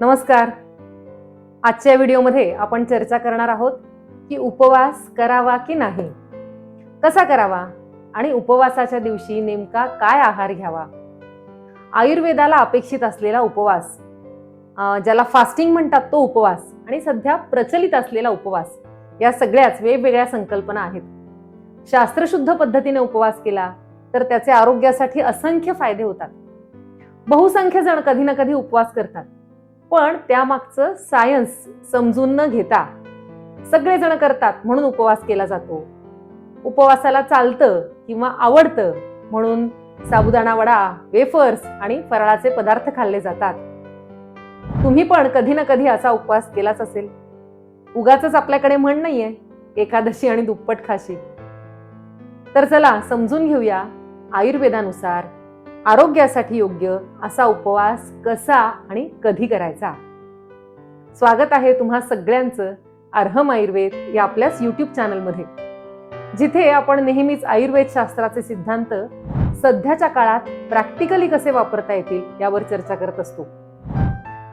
नमस्कार. आजच्या व्हिडिओमध्ये आपण चर्चा करणार आहोत की उपवास करावा की नाही? कसा करावा आणि उपवासाच्या दिवशी नेमका काय आहार घ्यावा? आयुर्वेदाला अपेक्षित असलेला उपवास ज्याला फास्टिंग म्हणतात तो उपवास आणि सध्या प्रचलित असलेला उपवास या सगळ्याच वेगवेगळ्या संकल्पना आहेत. शास्त्रशुद्ध पद्धतीने उपवास केला तर त्याचे आरोग्यासाठी असंख्य फायदे होतात. बहुसंख्य जण कधी ना कधी उपवास करतात. पण त्यामागचं सायन्स समजून न घेता सगळेजण करतात म्हणून उपवास केला जातो. उपवासाला चालतं किंवा आवडतं म्हणून साबुदाणा वडा वेफर्स आणि फराळाचे पदार्थ खाल्ले जातात. तुम्ही पण कधी ना कधी असा उपवास केलाच असेल. उगाच आपल्याकडे म्हण नाहीये एकादशी आणि दुप्पट खाशी. तर चला समजून घेऊया आयुर्वेदानुसार आरोग्यासाठी योग्य असा उपवास कसा आणि कधी करायचा? स्वागत आहे तुम्हा सगळ्यांचं अर्हम आयुर्वेद या आपल्याच युट्यूब चॅनलमध्ये जिथे आपण नेहमीच आयुर्वेद शास्त्राचे सिद्धांत सध्याच्या काळात प्रॅक्टिकली कसे वापरता येतील यावर चर्चा करत असतो.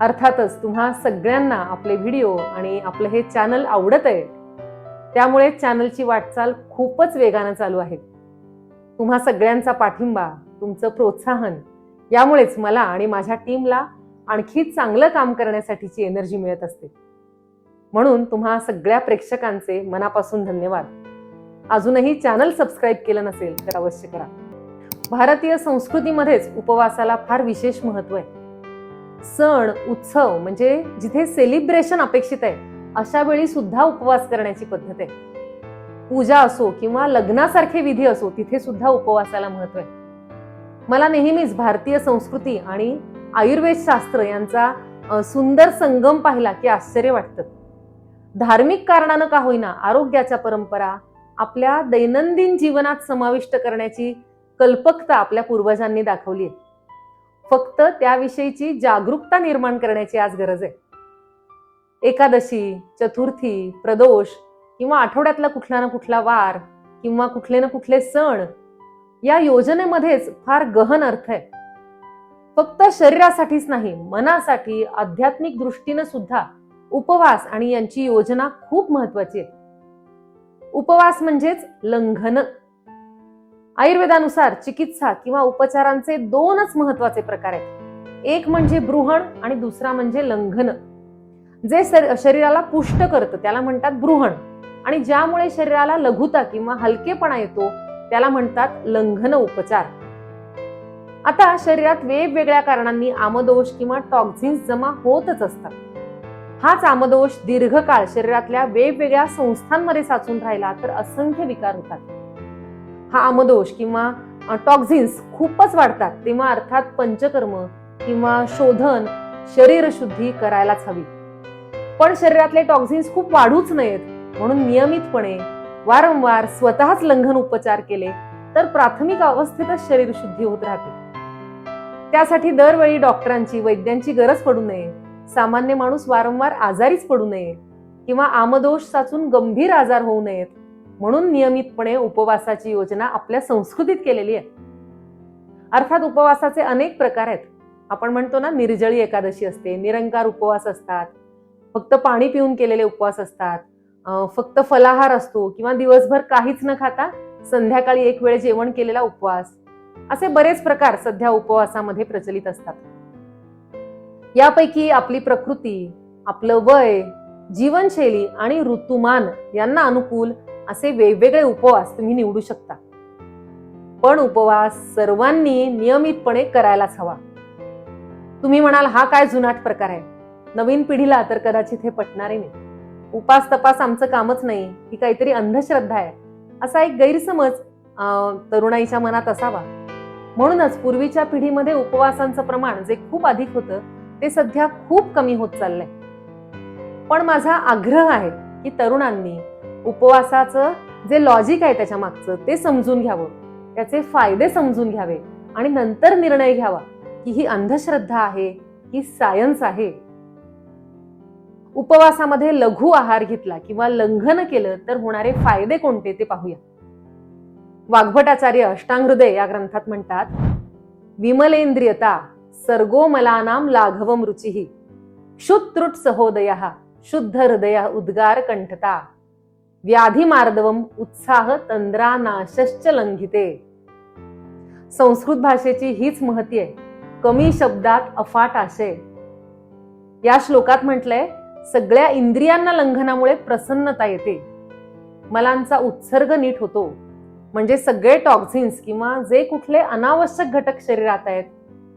अर्थातच तुम्हा सगळ्यांना आपले व्हिडिओ आणि आपलं हे चॅनल आवडत आहे. त्यामुळे चॅनलची वाटचाल खूपच वेगानं चालू आहे. तुम्हा सगळ्यांचा पाठिंबा तुमचं प्रोत्साहन. यामुळेच मला आणि माझ्या टीमला आणखी चांगलं काम करण्यासाठीची एनर्जी मिळत असते. म्हणून तुम्हा सगळ्या प्रेक्षकांचे मनापासून धन्यवाद. अजूनही चॅनल सबस्क्राईब केलं नसेल तर अवश्य करा. भारतीय संस्कृतीमध्येच उपवासाला फार विशेष महत्त्व आहे. सण उत्सव म्हणजे जिथे सेलिब्रेशन अपेक्षित आहे अशा वेळी सुद्धा उपवास करण्याची पद्धत आहे. पूजा असो किंवा लग्नासारखे विधी असो तिथे सुद्धा उपवासाला महत्त्व आहे. मला नेहमीच भारतीय संस्कृती आणि आयुर्वेद शास्त्र यांचा सुंदर संगम पाहिला की आश्चर्य वाटतं. धार्मिक कारणानं का होईना आरोग्याच्या परंपरा आपल्या दैनंदिन जीवनात समाविष्ट करण्याची कल्पकता आपल्या पूर्वजांनी दाखवली आहे. फक्त त्याविषयीची जागरूकता निर्माण करण्याची आज गरज आहे. एकादशी चतुर्थी प्रदोष किंवा आठवड्यातला कुठला ना कुठला वार किंवा कुठले ना कुठले सण या योजनेमध्येच फार गहन अर्थ आहे. फक्त शरीरासाठीच नाही मनासाठी आध्यात्मिक दृष्टीनं सुद्धा उपवास आणि यांची योजना खूप महत्वाची आहे उपवास म्हणजेच लंघन. आयुर्वेदानुसार चिकित्सा किंवा उपचारांचे दोनच महत्त्वाचे प्रकार आहेत. एक म्हणजे बृहण आणि दुसरा म्हणजे लंघन. जे शरीराला पुष्ट करतं त्याला म्हणतात बृहण आणि ज्यामुळे शरीराला लघुता किंवा हलकेपणा येतो त्याला म्हणतात लंघन उपचार. आता शरीरात वेगवेगळ्या कारणांनी आमदोष किंवा टॉक्झिन्स जमा होतच असतात. हाच आमदोष दीर्घकाळ शरीरातल्या वेगवेगळ्या संस्थांमध्ये साचून राहिला तर असंख्य विकार होतात. हा आमदोष किंवा टॉक्झिन्स खूपच वाढतात तेव्हा अर्थात पंचकर्म किंवा शोधन शरीर शुद्धी करायलाच हवी. पण शरीरातले टॉक्झिन्स खूप वाढूच नयेत म्हणून नियमितपणे वारंवार स्वतःच लंघन उपचार केले तर प्राथमिक अवस्थेतच शरीर शुद्धी होत राहते. त्यासाठी दरवेळी डॉक्टरांची वैद्यांची गरज पडू नये. सामान्य माणूस वारंवार आजारीच पडू नये किंवा आमदोष साचून गंभीर आजार होऊ नयेत म्हणून नियमितपणे उपवासाची योजना आपल्या संस्कृतीत केलेली आहे. अर्थात उपवासाचे अनेक प्रकार आहेत. आपण म्हणतो ना निर्जळी एकादशी असते निरंकार उपवास असतात फक्त पाणी पिऊन केलेले उपवास असतात फक्त फलाहार असतो किंवा दिवसभर काहीच न खाता संध्याकाळी एक वेळ जेवण केलेला उपवास. असे बरेच प्रकार सध्या उपवासामध्ये प्रचलित असतात. यापैकी आपली प्रकृती आपलं वय जीवनशैली आणि ऋतुमान यांना अनुकूल असे वेगवेगळे उपवास तुम्ही निवडू शकता. पण उपवास सर्वांनी नियमितपणे करायलाच हवा. तुम्ही म्हणाल हा काय जुनाट प्रकार आहे. नवीन पिढीला तर कदाचित हे पटणारे नाही. उपास तपास आमचं कामच नाही ही काहीतरी अंधश्रद्धा आहे. असा एक गैरसमज तरुणाईच्या मनात असावा. म्हणूनच पूर्वीच्या पिढीमध्ये उपवासांचं प्रमाण जे खूप अधिक होतं ते सध्या खूप कमी होत चाललंय. पण माझा आग्रह आहे की तरुणांनी उपवासाचं जे लॉजिक आहे त्याच्या मागचं ते समजून घ्यावं. त्याचे फायदे समजून घ्यावे आणि नंतर निर्णय घ्यावा की ही अंधश्रद्धा आहे ही सायन्स आहे. उपवासामध्ये लघु आहार घेतला किंवा लंघन केलं तर होणारे फायदे कोणते ते पाहूया. वाग्भटाचार्य अष्टांगहृदय या ग्रंथात म्हणतात विमलेंद्रियता सर्गोमलानाम लाघवम रुचिही क्षुत्रुट सहोदया शुद्ध हृदय उद्गार कंठता। व्याधी मार्दवम उत्साह तंद्रा नाशश्च लंघिते संस्कृत भाषेची हीच महती आहे. कमी शब्दात अफाट आशय. या श्लोकात म्हटलंय सगळ्या इंद्रियांना लंघनामुळे प्रसन्नता येते. मलांचा उत्सर्ग नीट होतो. म्हणजे सगळे टॉक्झिन्स किंवा जे कुठले अनावश्यक घटक शरीरात आहेत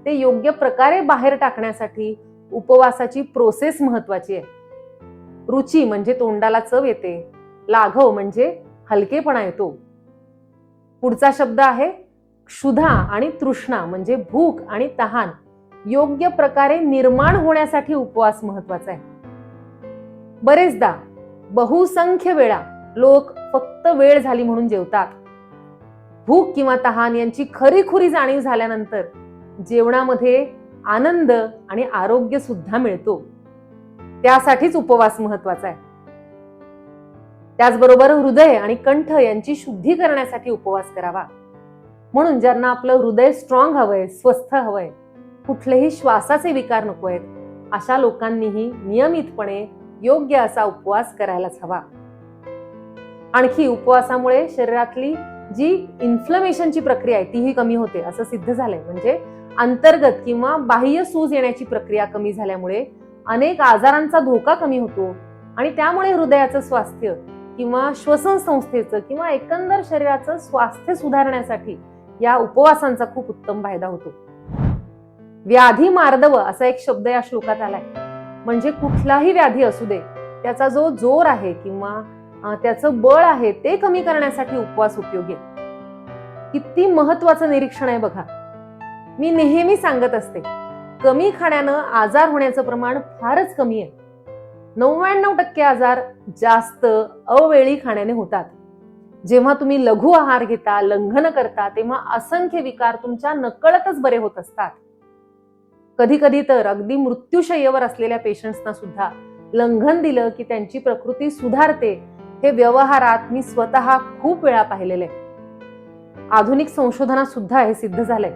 ते योग्य प्रकारे बाहेर टाकण्यासाठी उपवासाची प्रोसेस महत्वाची आहे. रुची म्हणजे तोंडाला चव येते. लाघव म्हणजे हलकेपणा येतो. पुढचा शब्द आहे क्षुधा आणि तृष्णा म्हणजे भूक आणि तहान. योग्य प्रकारे निर्माण होण्यासाठी उपवास महत्त्वाचा आहे. बरेचदा बहुसंख्य वेळा लोक फक्त वेळ झाली म्हणून जेवतात. भूक किंवा तहान यांची खरीखुरी जाणीव झाल्यानंतर जेवणामध्ये आनंद आणि आरोग्य सुद्धा मिळतो. त्यासाठीच उपवास महत्त्वाचा आहे. त्याचबरोबर हृदय आणि कंठ यांची शुद्धी करण्यासाठी उपवास करावा. म्हणून ज्यांना आपलं हृदय स्ट्रॉंग हवंय स्वस्थ हवंय कुठलेही श्वासाचे विकार नको आहेत अशा लोकांनीही नियमितपणे योग्य असा उपवास करायलाच हवा. आणखी उपवासामुळे शरीरातली जी इन्फ्लमेशनची प्रक्रिया आहे तीही कमी होते असं सिद्ध झालंय. म्हणजे अंतर्गत किंवा बाह्य सूज येण्याची प्रक्रिया कमी झाल्यामुळे अनेक आजारांचा धोका कमी होतो आणि त्यामुळे हृदयाचं स्वास्थ्य किंवा श्वसन संस्थेचं किंवा एकंदर शरीराचं स्वास्थ्य सुधारण्यासाठी या उपवासांचा खूप उत्तम फायदा होतो. व्याधी मार्दव असा एक शब्द या श्लोकात आलाय. म्हणजे कुठलाही व्याधी असू दे त्याचा जो जोर आहे किंवा त्याचं बळ आहे ते कमी करण्यासाठी उपवास उपयोगी आहे. किती महत्वाचं निरीक्षण आहे बघा. मी नेहमी सांगत असते कमी खाण्यानं आजार होण्याचं प्रमाण फारच कमी आहे. नव्याण्णव टक्के आजार जास्त अवेळी खाण्याने होतात. जेव्हा तुम्ही लघु आहार घेता लंघन करता तेव्हा असंख्य विकार तुमच्या नकळतच बरे होत असतात. कधी कधी तर अगदी मृत्यूशय्येवर असलेल्या पेशंट्सना सुद्धा लंघन दिलं की त्यांची प्रकृती सुधारते हे व्यवहारात मी स्वतः खूप वेळा पाहिलेले आधुनिक संशोधनात सुद्धा हे सिद्ध झालंय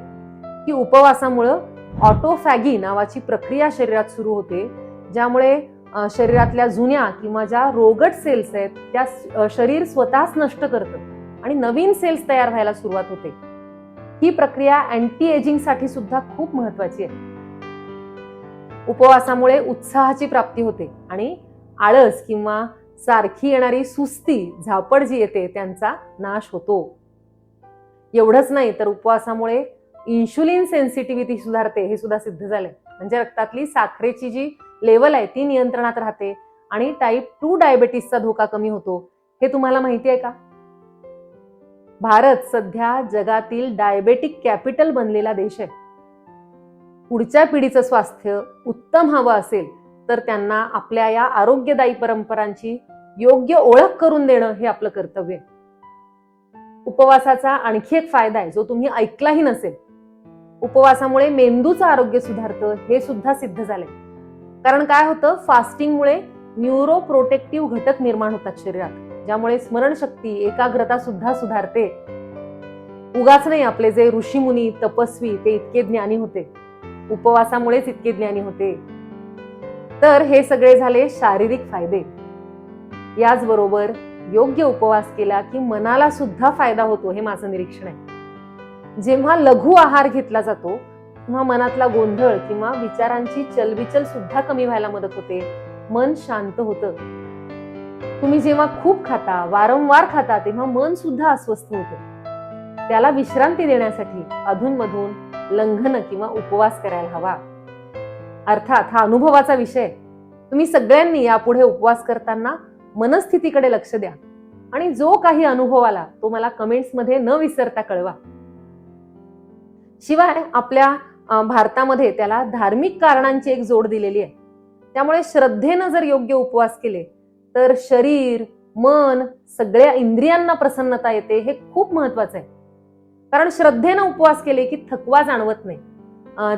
की उपवासामुळं ऑटोफॅगी नावाची प्रक्रिया शरीरात सुरू होते ज्यामुळे शरीरातल्या जुन्या किंवा ज्या रोगट सेल्स आहेत त्या शरीर स्वतःच नष्ट करतं आणि नवीन सेल्स तयार व्हायला सुरुवात होते. ही प्रक्रिया अँटी एजिंगसाठी सुद्धा खूप महत्वाची आहे. उपवासामुळे उत्साहाची प्राप्ती होते. आणि आळस किंवा सारखी येणारी सुस्ती झापड जी येते त्यांचा नाश होतो. एवढंच नाही तर उपवासामुळे इन्शुलिन सेन्सिटिव्हिटी सुधारते हे सुद्धा सिद्ध झालंय. म्हणजे रक्तातली साखरेची जी लेवल आहे ती नियंत्रणात राहते आणि टाईप टू डायबेटीसचा धोका कमी होतो. हे तुम्हाला माहिती आहे का? भारत सध्या जगातील डायबेटिक कॅपिटल बनलेला देश आहे. पुढच्या पिढीचं स्वास्थ्य उत्तम हवं असेल तर त्यांना आपल्या या आरोग्यदायी परंपरांची योग्य ओळख करून देणं हे आपलं कर्तव्य आहे. उपवासाचा आणखी एक फायदा आहे जो तुम्ही ऐकलाही नसेल. उपवासामुळे मेंदूचं आरोग्य सुधारतं हे सुद्धा सिद्ध झालंय. कारण काय होतं? फास्टिंगमुळे न्यूरो प्रोटेक्टिव्ह घटक निर्माण होतात शरीरात ज्यामुळे स्मरणशक्ती एकाग्रता सुद्धा सुधारते. उगाच नाही आपले जे ऋषीमुनी तपस्वी ते इतके ज्ञानी होते. उपवासामुळेच इतके ज्ञानी होते. तर हे सगळे झाले शारीरिक फायदे. याचबरोबर योग्य उपवास केला की मनाला सुद्धा फायदा होतो हे माझं निरीक्षण आहे. जेव्हा लघु आहार घेतला जातो तेव्हा मनातला गोंधळ किंवा विचारांची चलबिचल सुद्धा कमी व्हायला मदत होते. मन शांत होतं. तुम्ही जेव्हा खूप खाता वारंवार खाता तेव्हा मन सुद्धा अस्वस्थ होतं. त्याला विश्रांती देण्यासाठी अधूनमधून लंघन किंवा उपवास करायला हवा. अर्थात हा अनुभवाचा विषय. तुम्ही सगळ्यांनी यापुढे उपवास करताना मनस्थितीकडे लक्ष द्या. आणि जो काही अनुभव आला तो मला कमेंट्समध्ये न विसरता कळवा. शिवाय आपल्या भारतामध्ये त्याला धार्मिक कारणांची एक जोड दिलेली आहे. त्यामुळे श्रद्धेनं जर योग्य उपवास केले तर शरीर मन सगळ्या इंद्रियांना प्रसन्नता येते हे खूप महत्वाचं आहे. कारण श्रद्धेनं उपवास केले की थकवा जाणवत नाही.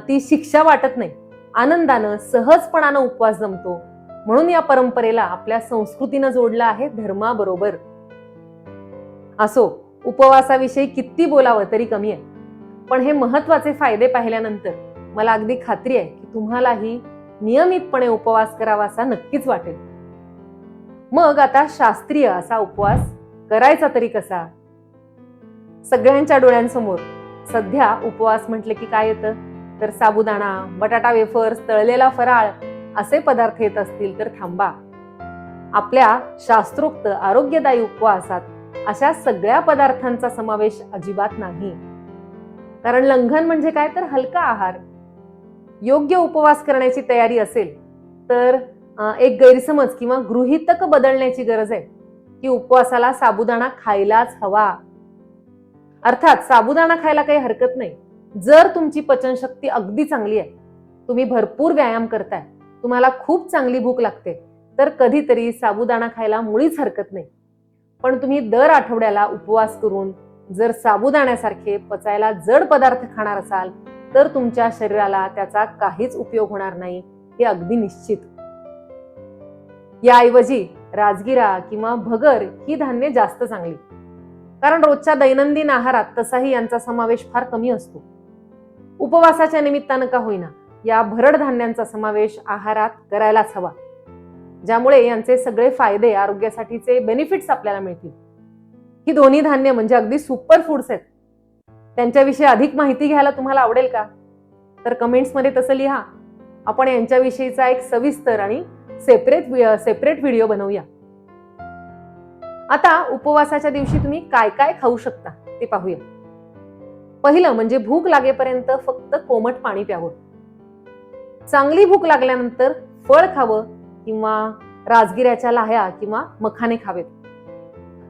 ती शिक्षा वाटत नाही. आनंदानं सहजपणानं उपवास जमतो. म्हणून या परंपरेला आपल्या संस्कृतीनं जोडलं आहे धर्माबरोबर. असो उपवासाविषयी किती बोलावं तरी कमी आहे. पण हे महत्त्वाचे फायदे पाहिल्यानंतर मला अगदी खात्री आहे की तुम्हालाही नियमितपणे उपवास करावा असा नक्कीच वाटेल. मग आता शास्त्रीय असा उपवास करायचा तरी कसा? सगळ्यांच्या डोळ्यांसमोर सध्या उपवास म्हटले की काय येतं? तर साबुदाणा बटाटा वेफर्स तळलेला फराळ असे पदार्थ येत असतील तर थांबा. आपल्या शास्त्रोक्त आरोग्यदायी उपवासात अशा सगळ्या पदार्थांचा समावेश अजिबात नाही. कारण लंघन म्हणजे काय? तर हलका आहार. योग्य उपवास करण्याची तयारी असेल तर एक गैरसमज किंवा गृहितक बदलण्याची गरज आहे की उपवासाला साबुदाणा खायलाच हवा. अर्थात साबुदाणा खायला काही हरकत नाही. जर तुमची पचनशक्ती अगदी चांगली आहे तुम्ही भरपूर व्यायाम करताय तुम्हाला खूप चांगली भूक लागते तर कधीतरी साबुदाणा खायला मुळीच हरकत नाही. पण तुम्ही दर आठवड्याला उपवास करून जर साबुदाण्यासारखे पचायला जड पदार्थ खाणार असाल तर तुमच्या शरीराला त्याचा काहीच उपयोग होणार नाही हे अगदी निश्चित. याऐवजी राजगिरा किंवा भगर ही धान्य जास्त चांगली. कारण रोजच्या दैनंदिन आहारात तसाही यांचा समावेश फार कमी असतो. उपवासाच्या निमित्तानं का होईना या भरड धान्यांचा समावेश आहारात करायलाच हवा. ज्यामुळे यांचे सगळे फायदे आरोग्यासाठीचे बेनिफिट्स आपल्याला मिळतील. ही दोन्ही धान्य म्हणजे अगदी सुपर फूड्स आहेत. त्यांच्याविषयी अधिक माहिती घ्यायला तुम्हाला आवडेल का? तर कमेंट्समध्ये तसं लिहा. आपण यांच्याविषयीचा एक सविस्तर आणि सेपरेट सेपरेट व्हिडिओ बनवूया. आता उपवासाच्या दिवशी तुम्ही काय काय खाऊ शकता ते पाहूया. पहिलं म्हणजे भूक लागेपर्यंत फक्त कोमट पाणी प्यावं. चांगली भूक लागल्यानंतर फळ खावं किंवा राजगिऱ्याच्या लाह्या किंवा मखाने खावेत.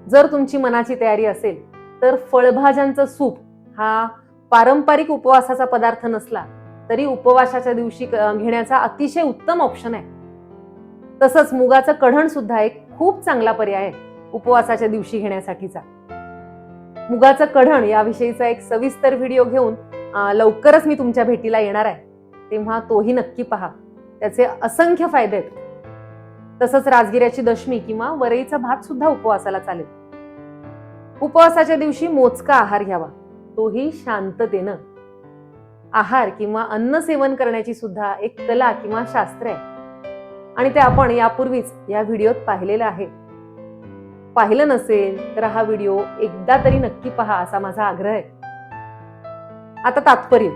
जर तुमची मनाची तयारी असेल तर फळभाज्यांचं सूप हा पारंपरिक उपवासाचा पदार्थ नसला तरी उपवासाच्या दिवशी क- घेण्याचा अतिशय उत्तम ऑप्शन आहे. तसंच मुगाचं कढण सुद्धा एक खूप चांगला पर्याय आहे. उपवासाच्या दिवशी घेण्यासाठीचा. मुगाचं कढण याविषयीचा एक सविस्तर व्हिडिओ घेऊन लवकरच मी तुमच्या भेटीला येणार आहे. तेव्हा तोही नक्की पहा. त्याचे असंख्य फायदे आहेत. तसंच राजगिऱ्याची दशमी किंवा वरईचा भात सुद्धा उपवासाला चालेल. उपवासाच्या दिवशी मोजका आहार घ्यावा. तोही शांततेनं. आहार किंवा अन्न सेवन करण्याची सुद्धा एक कला किंवा शास्त्र आहे. आणि ते आपण यापूर्वीच या व्हिडिओत पाहिलेलं आहे. पाहिलं नसेल तर हा व्हिडिओ एकदा तरी नक्की पहा असा माझा आग्रह आहे. आता तात्पर्य.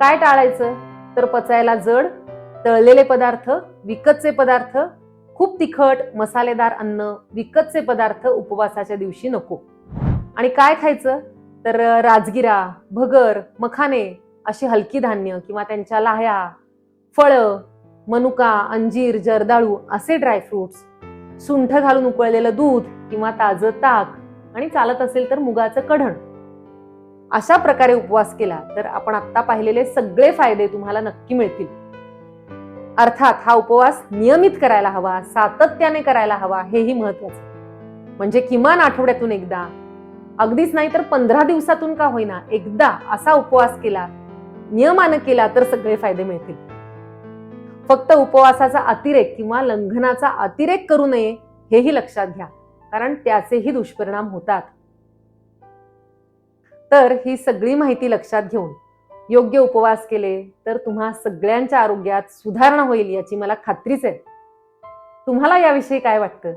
काय टाळायचं? तर पचायला जड तळलेले पदार्थ विकतचे पदार्थ खूप तिखट मसालेदार अन्न विकतचे पदार्थ उपवासाच्या दिवशी नको. आणि काय खायचं? तर राजगिरा भगर मखाने अशी हलकी धान्य किंवा त्यांच्या लाह्या फळं मनुका अंजीर जर्दाळू असे ड्रायफ्रुट्स सुंठ घालून उकळलेलं दूध किंवा ताजं ताक आणि चालत असेल तर मुगाचं कढण. अशा प्रकारे उपवास केला तर आपण आत्ता पाहिलेले सगळे फायदे तुम्हाला नक्की मिळतील. अर्थात हा उपवास नियमित करायला हवा सातत्याने करायला हवा हेही महत्वाचं म्हणजे किमान आठवड्यातून एकदा अगदीच नाही तर पंधरा दिवसातून का होईना एकदा असा उपवास केला नियमानं केला तर सगळे फायदे मिळतील. फक्त उपवासाचा अतिरेक किंवा लंघनाचा अतिरेक करू नये हेही लक्षात घ्या कारण त्याचेही दुष्परिणाम होतात. तर ही सगळी माहिती लक्षात घेऊन योग्य उपवास केले तर तुम्हा सगळ्यांच्या आरोग्यात सुधारणा होईल याची मला खात्रीच आहे. तुम्हाला याविषयी काय वाटतं?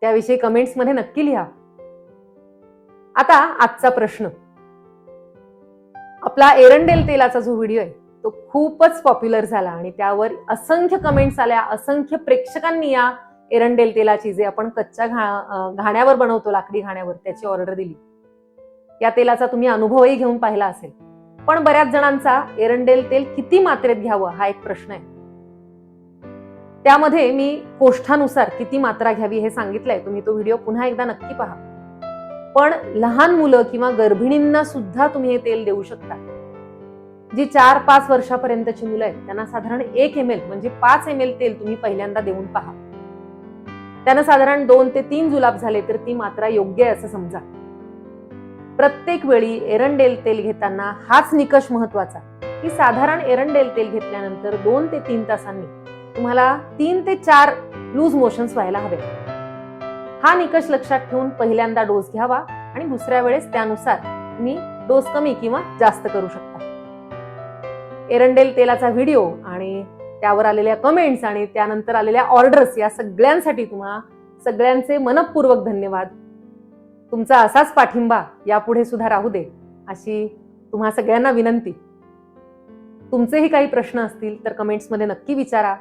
त्याविषयी कमेंट्समध्ये नक्की लिहा. आता आजचा प्रश्न. आपला एरंडेल तेलाचा जो व्हिडिओ आहे तो खूपच पॉप्युलर झाला आणि त्यावर असंख्य कमेंट्स आल्या असंख्य प्रेक्षकांनी या एरंडेल तेलाची जे आपण कच्च्या घा घाण्यावर बनवतो लाकडी घाण्यावर त्याची ऑर्डर दिली. या तेलाचा तुम्ही अनुभवही घेऊन पाहिला असेल. पण बऱ्याच जणांचा एरंडेल तेल किती मात्रेत घ्यावं हा एक प्रश्न आहे. त्यामध्ये मी कोष्ठानुसार किती मात्रा घ्यावी हे सांगितलंय. तुम्ही तो व्हिडिओ पुन्हा एकदा नक्की पहा. पण लहान मुलं किंवा गर्भिणींना सुद्धा तुम्ही हे तेल देऊ शकता. जी चार पाच वर्षापर्यंतची मुलं आहेत त्यांना साधारण एक एम एल म्हणजे पाच एम एल तेल तुम्ही पहिल्यांदा देऊन पहा. त्यांना साधारण दोन ते तीन जुलाब झाले तर ती मात्रा योग्य आहे असं समजा. प्रत्येक वेळी एरंडेल तेल घेताना हाच निकष महत्त्वाचा. की साधारण एरंडेल तेल घेतल्यानंतर दोन ते तीन तासांनी तुम्हाला तीन ते चार लूज मोशन्स व्हायला हवे. हा निकष लक्षात ठेवून पहिल्यांदा डोस घ्यावा आणि दुसऱ्या वेळेस त्यानुसार तुम्ही डोस कमी किंवा जास्त करू शकता. एरंडेल तेलाचा व्हिडिओ आणि त्यावर आलेल्या कमेंट्स आणि त्यानंतर आलेल्या ऑर्डर्स या सगळ्यांसाठी तुम्हा सगळ्यांचे मनपूर्वक धन्यवाद. तुमचा असाच पाठिंबा यापुढे सुद्धा राहू दे अशी तुम्हा सगळ्यांना विनंती. तुमचेही काही प्रश्न असतील तर कमेंट्समध्ये नक्की विचारा.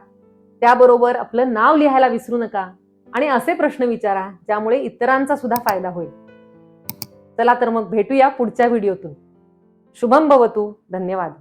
त्याबरोबर आपलं नाव लिहायला विसरू नका आणि असे प्रश्न विचारा ज्यामुळे इतरांचा सुद्धा फायदा होईल. चला तर मग भेटूया पुढच्या व्हिडिओतून. शुभम भवतू. धन्यवाद.